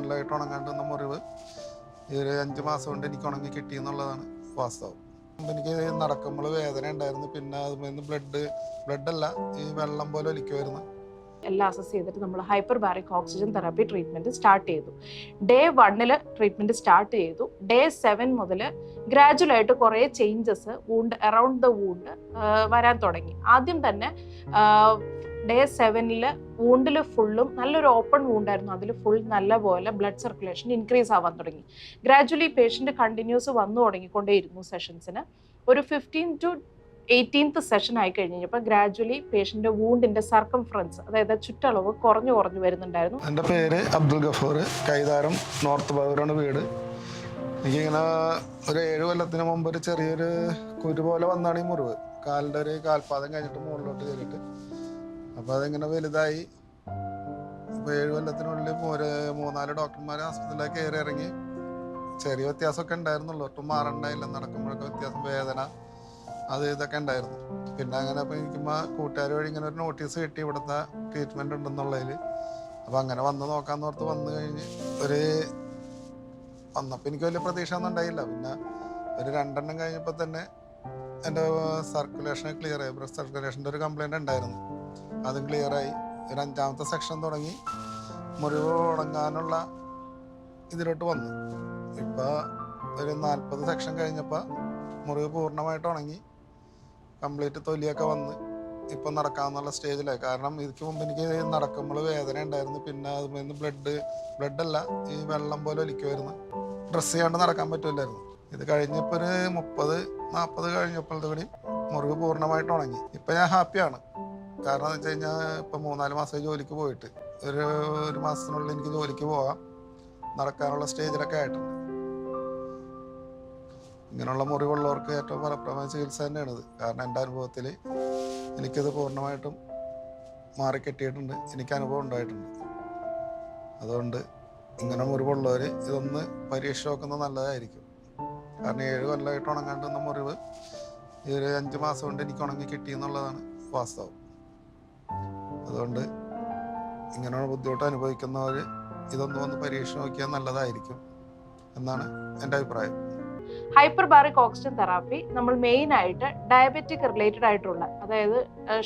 കൊല്ലമായിട്ട് ഉണങ്ങാണ്ടുന്ന മുറിവ് ഈ ഒരു അഞ്ച് മാസം കൊണ്ട് എനിക്ക് ഉണങ്ങി കിട്ടി എന്നുള്ളതാണ് വാസ്തവം. എനിക്ക് നടക്കുമ്പോൾ വേദന ഉണ്ടായിരുന്നു. പിന്നെ അതുമെന്ന് ബ്ലഡ് ബ്ലഡ് അല്ല ഈ വെള്ളം പോലെ ഒലിക്കുമായിരുന്നു എല്ലാം അസസ് ചെയ്തിട്ട് നമ്മൾ hyperbaric oxygen therapy treatment start ചെയ്തു ഡേ വണ്ണിൽ ട്രീറ്റ്മെന്റ് സ്റ്റാർട്ട് ചെയ്തു. ഡേ സെവൻ മുതൽ ഗ്രാജുവൽ ആയിട്ട് കുറേ changes wound around the wound വരാൻ തുടങ്ങി. ആദ്യം തന്നെ ഡേ സെവനിൽ വൂണ്ടിൽ ഫുള്ളും നല്ലൊരു ഓപ്പൺ വൂണ്ടായിരുന്നു അതിൽ ഫുൾ നല്ലപോലെ ബ്ലഡ് സർക്കുലേഷൻ ഇൻക്രീസ് ആവാൻ തുടങ്ങി. ഗ്രാജുവലി പേഷ്യന്റ് കണ്ടിന്യൂസ് വന്നു തുടങ്ങിക്കൊണ്ടേയിരുന്നു സെഷൻസിന് ഒരു ഫിഫ്റ്റീൻ ടു എയ്റ്റീൻത്ത് സെഷൻ ആയി കഴിഞ്ഞപ്പോൾ ഗ്രാജുവലി പേഷ്യന്റെ വൂണ്ടിന്റെ സർക്കംഫറൻസ് അതായത് ചുറ്റളവ് കുറഞ്ഞു കുറഞ്ഞു വരുന്നുണ്ടായിരുന്നു. എന്റെ പേര് അബ്ദുൽ ഗഫൂർ കൈതാരം നോർത്ത് ബൗറാണ് വീട്. എനിക്കിങ്ങനെ ഒരു ഏഴ് കൊല്ലത്തിന് മുമ്പ് ഒരു ചെറിയൊരു കുരു പോലെ വന്നാണ് ഈ മുറിവ്. കാലിന്റെ ഒരു കാൽപാദം കഴിഞ്ഞിട്ട് മുകളിലോട്ട് കയറിയിട്ട്. അപ്പോൾ അതിങ്ങനെ വലുതായി. ഇപ്പോൾ ഏഴ് കൊല്ലത്തിനുള്ളിൽ ഒരു മൂന്നാൽ ഡോക്ടർമാരെ ആസ്പത്രിയിലേക്ക് കയറി ഇറങ്ങി. ചെറിയ വ്യത്യാസമൊക്കെ ഉണ്ടായിരുന്നുള്ളൂ. ഒട്ടും മാറണ്ടായില്ല നടക്കുമ്പോഴൊക്കെ വ്യത്യാസം വേദന അത് ഇതൊക്കെ ഉണ്ടായിരുന്നു. പിന്നെ അങ്ങനെ അപ്പോൾ എനിക്കുമ്പോൾ കൂട്ടുകാർ വഴി ഇങ്ങനെ ഒരു നോട്ടീസ് കിട്ടി ഇവിടുത്തെ ട്രീറ്റ്മെന്റ് ഉണ്ടെന്നുള്ളതിൽ അപ്പോൾ അങ്ങനെ വന്ന് നോക്കാന്ന് ഓർത്ത് വന്നു കഴിഞ്ഞ് ഒരു വന്നപ്പോൾ എനിക്ക് വലിയ പ്രതീക്ഷ ഒന്നും ഉണ്ടായില്ല. പിന്നെ ഒരു രണ്ടെണ്ണം കഴിഞ്ഞപ്പോൾ തന്നെ എന്റെ സർക്കുലേഷൻ ക്ലിയർ ആയി. ബ്രസ്റ്റ് സർക്കുലേഷന്റെ ഒരു കംപ്ലൈന്റ് ഉണ്ടായിരുന്നു. അതും ക്ലിയറായി ഒരു അഞ്ചാമത്തെ സെക്ഷൻ തുടങ്ങി. മുറിവ് ഉണങ്ങാനുള്ള ഇതിലോട്ട് വന്നു. ഇപ്പോൾ ഒരു നാൽപ്പത് സെക്ഷൻ കഴിഞ്ഞപ്പോൾ മുറിവ് പൂർണമായിട്ട് ഉണങ്ങി. കംപ്ലീറ്റ് തൊലിയൊക്കെ വന്ന് ഇപ്പം നടക്കാമെന്നുള്ള സ്റ്റേജിലായി കാരണം ഇതിക്ക് മുമ്പ് എനിക്ക് നടക്കുമ്പോൾ വേദന ഉണ്ടായിരുന്നു. പിന്നെ അതുമെന്ന് ബ്ലഡ് ബ്ലഡല്ല ഈ വെള്ളം പോലെ ഒലിക്കുമായിരുന്നു ഡ്രസ്സ് ചെയ്യാണ്ട് നടക്കാൻ പറ്റില്ലായിരുന്നു. ഇത് കഴിഞ്ഞപ്പോൾ ഒരു മുപ്പത് നാൽപ്പത് കഴിഞ്ഞപ്പോഴത്തേക്കും മുറിവ് പൂർണമായിട്ട് ഉണങ്ങി. ഇപ്പം ഞാൻ ഹാപ്പിയാണ്. കാരണം എന്ന് വെച്ച് കഴിഞ്ഞാൽ ഇപ്പം മൂന്നാൽ മാസമായി ജോലിക്ക് പോയിട്ട്. ഒരു ഒരു മാസത്തിനുള്ളിൽ എനിക്ക് ജോലിക്ക് പോകാം. നടക്കാനുള്ള സ്റ്റേജിലൊക്കെ ആയിട്ടുണ്ട്. ഇങ്ങനെയുള്ള മുറിവുള്ളവർക്ക് ഏറ്റവും ഫലപ്രദമായ ചികിത്സ തന്നെയാണിത് കാരണം എന്റെ അനുഭവത്തിൽ എനിക്കത് പൂർണമായിട്ടും മാറിക്കെട്ടിയിട്ടുണ്ട് എനിക്ക് അനുഭവം ഉണ്ടായിട്ടുണ്ട്. അതുകൊണ്ട് ഇങ്ങനെ മുറിവുള്ളവർ ഇതൊന്ന് പരീക്ഷ നോക്കുന്നത് നല്ലതായിരിക്കും. കാരണം ഏഴ് കൊല്ലമായിട്ട് ഉണങ്ങാണ്ടുന്ന മുറിവ് ഈ ഒരു അഞ്ച് മാസം കൊണ്ട് എനിക്ക് ഉണങ്ങി കിട്ടി എന്നുള്ളതാണ് വാസ്തവം. അതുകൊണ്ട് ഇങ്ങനെയുള്ള ബുദ്ധിമുട്ട് അനുഭവിക്കുന്നവർ ഇതൊന്നും ഒന്ന് പരീക്ഷ നോക്കിയാൽ നല്ലതായിരിക്കും എന്നാണ് എന്റെ അഭിപ്രായം. ഹൈപ്പർ ബാറിക് ഓക്സിജൻ തെറാപ്പി നമ്മൾ മെയിൻ ആയിട്ട് ഡയബറ്റിക് റിലേറ്റഡ് ആയിട്ടുള്ള അതായത്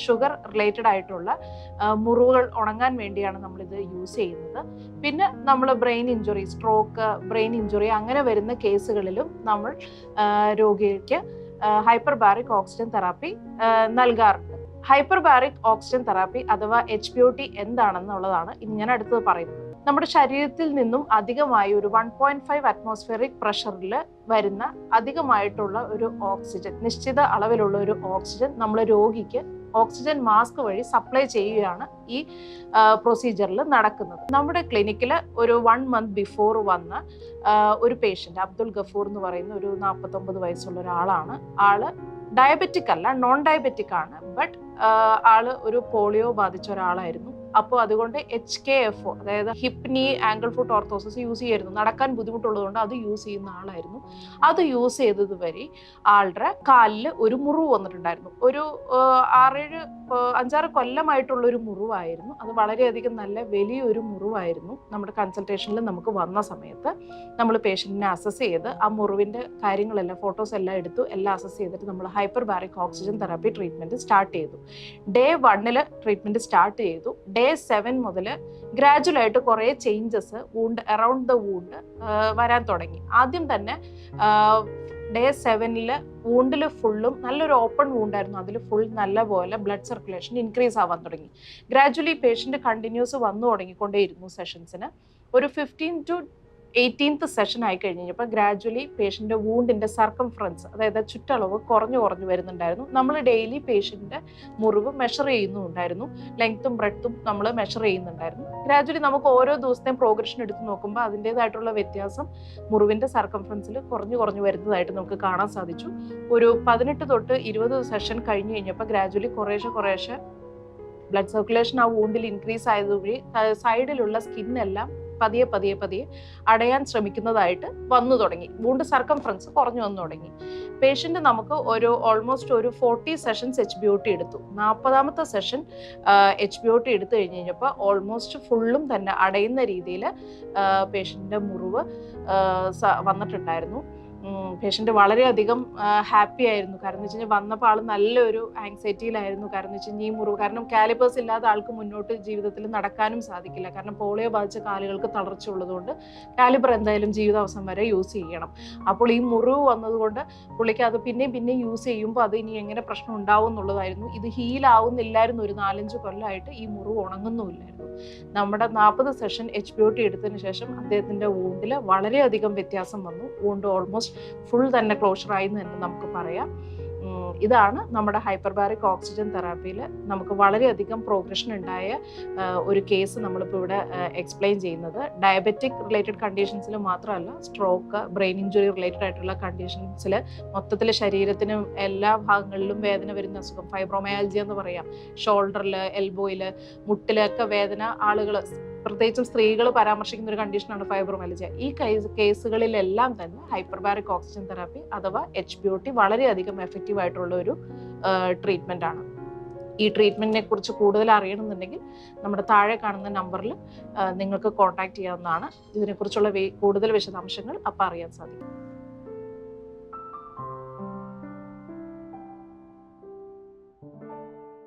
ഷുഗർ റിലേറ്റഡ് ആയിട്ടുള്ള മുറിവുകൾ ഉണങ്ങാൻ വേണ്ടിയാണ് നമ്മൾ ഇത് യൂസ് ചെയ്യുന്നത്. പിന്നെ നമ്മൾ brain injury stroke brain injury അങ്ങനെ വരുന്ന കേസുകളിലും നമ്മൾ രോഗികൾക്ക് ഹൈപ്പർ ബാറിക് ഓക്സിജൻ തെറാപ്പി നൽകാറുണ്ട്. ഹൈപ്പർ ബാറിക് ഓക്സിജൻ തെറാപ്പി അഥവാ എച്ച് പി ഒ ടി എന്താണെന്നുള്ളതാണ് ഇനി ഞാൻ അടുത്തത് പറയുന്നത്. നമ്മുടെ ശരീരത്തിൽ നിന്നും അധികമായി ഒരു വൺ പോയിന്റ് ഫൈവ് അറ്റ്മോസ്ഫിയറിക് പ്രഷറിൽ വരുന്ന അധികമായിട്ടുള്ള ഒരു ഓക്സിജൻ നിശ്ചിത അളവിലുള്ള ഒരു ഓക്സിജൻ നമ്മൾ രോഗിക്ക് ഓക്സിജൻ മാസ്ക് വഴി സപ്ലൈ ചെയ്യുകയാണ് ഈ പ്രൊസീജിയറിൽ നടക്കുന്നത്. നമ്മുടെ ക്ലിനിക്കിൽ ഒരു വൺ മന്ത് ബിഫോർ വന്ന ഒരു പേഷ്യന്റ് അബ്ദുൽ ഗഫൂർ എന്ന് പറയുന്ന ഒരു നാൽപ്പത്തൊമ്പത് വയസ്സുള്ള ഒരാളാണ്. ആൾ ഡയബറ്റിക് അല്ല നോൺ ഡയബറ്റിക് ആണ് ബട്ട് ആൾ ഒരു പോളിയോ ബാധിച്ച ഒരാളായിരുന്നു. അപ്പോൾ അതുകൊണ്ട് എച്ച് കെ എഫ് ഒ അതായത് hip knee ankle foot orthosis use ചെയ്യായിരുന്നു. നടക്കാൻ ബുദ്ധിമുട്ടുള്ളതുകൊണ്ട് അത് യൂസ് ചെയ്യുന്ന ആളായിരുന്നു. അത് യൂസ് ചെയ്തത് വരെ ആളുടെ കാലിൽ ഒരു മുറിവ് വന്നിട്ടുണ്ടായിരുന്നു. ഒരു ആറേഴ് അഞ്ചാറ് കൊല്ലമായിട്ടുള്ള ഒരു മുറിവായിരുന്നു. അത് വളരെയധികം നല്ല വലിയൊരു മുറിവായിരുന്നു നമ്മുടെ കൺസൾട്ടേഷനിൽ നമുക്ക് വന്ന സമയത്ത്. നമ്മൾ പേഷ്യന്റിനെ അസസ് ചെയ്ത് ആ മുറിവിന്റെ കാര്യങ്ങളെല്ലാം ഫോട്ടോസ് എല്ലാം എടുത്തു. എല്ലാം അസസ് ചെയ്തിട്ട് നമ്മൾ hyperbaric oxygen therapy treatment start ചെയ്തു. ഡേ വണ്ണിൽ ട്രീറ്റ്മെന്റ് സ്റ്റാർട്ട് ചെയ്തു. ഡേ സെവൻ മുതൽ ഗ്രാജുവൽ ആയിട്ട് കുറേ changes wound around the wound വരാൻ തുടങ്ങി. ആദ്യം തന്നെ ഡേ സെവനിൽ വൂണ്ടിൽ ഫുള്ളും നല്ലൊരു ഓപ്പൺ വൂണ്ടായിരുന്നു അതിൽ ഫുൾ നല്ലപോലെ ബ്ലഡ് സർക്കുലേഷൻ ഇൻക്രീസ് ആവാൻ തുടങ്ങി. ഗ്രാജുവലി പേഷ്യന്റ് കണ്ടിന്യൂസ് വന്നു തുടങ്ങിക്കൊണ്ടേയിരുന്നു സെഷൻസിന് ഒരു ഫിഫ്റ്റീൻ ടു എയ്റ്റീൻത്ത് സെഷൻ ആയി കഴിഞ്ഞപ്പോൾ ഗ്രാജുവലി പേഷ്യന്റെ വൂണ്ടിന്റെ സർക്കംഫറൻസ് അതായത് ചുറ്റളവ് കുറഞ്ഞു കുറഞ്ഞു വരുന്നുണ്ടായിരുന്നു. നമ്മൾ ഡെയിലി പേഷ്യന്റെ മുറിവ് മെഷർ ചെയ്യുന്നുണ്ടായിരുന്നു. ലെങ്ത്തും ബ്രെഡ്ത്തും നമ്മൾ മെഷർ ചെയ്യുന്നുണ്ടായിരുന്നു. ഗ്രാജുവലി നമുക്ക് ഓരോ ദിവസത്തെയും പ്രോഗ്രഷൻ എടുത്ത് നോക്കുമ്പോൾ അതിന്റെതായിട്ടുള്ള വ്യത്യാസം മുറിവിന്റെ സർക്കംഫറൻസിൽ കുറഞ്ഞു കുറഞ്ഞു വരുന്നതായിട്ട് നമുക്ക് കാണാൻ സാധിച്ചു. ഒരു പതിനെട്ട് തൊട്ട് ഇരുപത് സെഷൻ കഴിഞ്ഞു കഴിഞ്ഞപ്പോൾ ഗ്രാജുവലി കുറേശ്ശെ കുറേശ്ശെ ബ്ലഡ് സർക്കുലേഷൻ ആ വൂണ്ടിൽ ഇൻക്രീസ് ആയതുവഴി സൈഡിലുള്ള സ്കിന്നെല്ലാം പതിയെ പതിയെ പതിയെ അടയാൻ ശ്രമിക്കുന്നതായിട്ട് വന്നു തുടങ്ങി. വൂണ്ട് സർക്കംഫറൻസ് കുറഞ്ഞു വന്നു തുടങ്ങി. പേഷ്യന്റ് നമുക്ക് ഒരു ഓൾമോസ്റ്റ് ഒരു forty sessions H B O T എടുത്തു. നാൽപ്പതാമത്തെ session H B O T എടുത്തു കഴിഞ്ഞ് കഴിഞ്ഞപ്പോൾ ഓൾമോസ്റ്റ് ഫുള്ളും തന്നെ അടയുന്ന രീതിയിൽ പേഷ്യന്റെ മുറിവ് വന്നിട്ടുണ്ടായിരുന്നു. പേഷ്യന്റ് വളരെയധികം ഹാപ്പി ആയിരുന്നു. കാരണം വെച്ച് കഴിഞ്ഞാൽ വന്നപ്പോൾ ആൾ നല്ലൊരു ആങ്സൈറ്റിയിലായിരുന്നു. കാരണം വെച്ച് കഴിഞ്ഞാൽ ഈ മുറിവ് കാരണം കാലിപ്പേഴ്സ് ഇല്ലാതെ ആൾക്ക് മുന്നോട്ട് ജീവിതത്തിൽ നടക്കാനും സാധിക്കില്ല. കാരണം പോളിയോ ബാധിച്ച കാലുകൾക്ക് തളർച്ച ഉള്ളതുകൊണ്ട് കാലിബർ എന്തായാലും ജീവിതാവസാനം വരെ യൂസ് ചെയ്യണം. അപ്പോൾ ഈ മുറിവ് വന്നതുകൊണ്ട് പുള്ളിക്ക് അത് പിന്നെയും പിന്നെയും യൂസ് ചെയ്യുമ്പോൾ അത് ഇനി എങ്ങനെ പ്രശ്നം ഉണ്ടാവും എന്നുള്ളതായിരുന്നു. ഇത് ഹീലാവുന്നില്ലായിരുന്നു ഒരു നാലഞ്ച് കൊല്ലമായിട്ട് ഈ മുറിവ് ഉണങ്ങുന്നുമില്ലായിരുന്നു. നമ്മുടെ നാൽപ്പത് session H B O T എടുത്തതിന് ശേഷം അദ്ദേഹത്തിന്റെ വൂണ്ടിൽ വളരെയധികം വ്യത്യാസം വന്നു. വൂണ്ട് ഓൾമോസ്റ്റ് ഫുൾ തന്നെ ക്ലോഷർ ആയി എന്ന് തന്നെ നമുക്ക് പറയാം. ഇതാണ് നമ്മുടെ ഹൈപ്പർബാറിക് ഓക്സിജൻ തെറാപ്പിയിൽ നമുക്ക് വളരെയധികം പ്രോഗ്രഷൻ ഉണ്ടായ ഒരു കേസ് നമ്മളിപ്പോൾ ഇവിടെ എക്സ്പ്ലെയിൻ ചെയ്യുന്നത്. ഡയബറ്റിക് റിലേറ്റഡ് കണ്ടീഷൻസിൽ മാത്രമല്ല സ്ട്രോക്ക് ബ്രെയിൻ ഇഞ്ചുറി റിലേറ്റഡ് ആയിട്ടുള്ള കണ്ടീഷൻസിൽ മൊത്തത്തിൽ ശരീരത്തിനും എല്ലാ ഭാഗങ്ങളിലും വേദന വരുന്ന അസുഖം ഫൈബ്രോമയാൽജിയ എന്ന് പറയാം. ഷോൾഡറിൽ എൽബോയിൽ മുട്ടിലൊക്കെ വേദന ആളുകൾ പ്രത്യേകിച്ചും സ്ത്രീകൾ പരാമർശിക്കുന്ന ഒരു കണ്ടീഷനാണ് ഫൈബ്രോമയാൽജിയ ഈ കേസ് കേസുകളിലെല്ലാം തന്നെ ഹൈപ്പർബാറിക് ഓക്സിജൻ തെറാപ്പി അഥവാ എച്ച് ബി ഒ ടി വളരെയധികം എഫക്റ്റീവ് ആയിട്ടുള്ള ഒരു ട്രീറ്റ്മെന്റ് ആണ് ഈ ട്രീറ്റ്മെന്റിനെ കുറിച്ച് കൂടുതൽ അറിയണമെന്നുണ്ടെങ്കിൽ നമ്മുടെ താഴെ കാണുന്ന നമ്പറിൽ നിങ്ങൾക്ക് കോൺടാക്ട് ചെയ്യാവുന്നതാണ്. ഇതിനെക്കുറിച്ചുള്ള കൂടുതൽ വിശദാംശങ്ങൾ അപ്പം അറിയാൻ സാധിക്കും.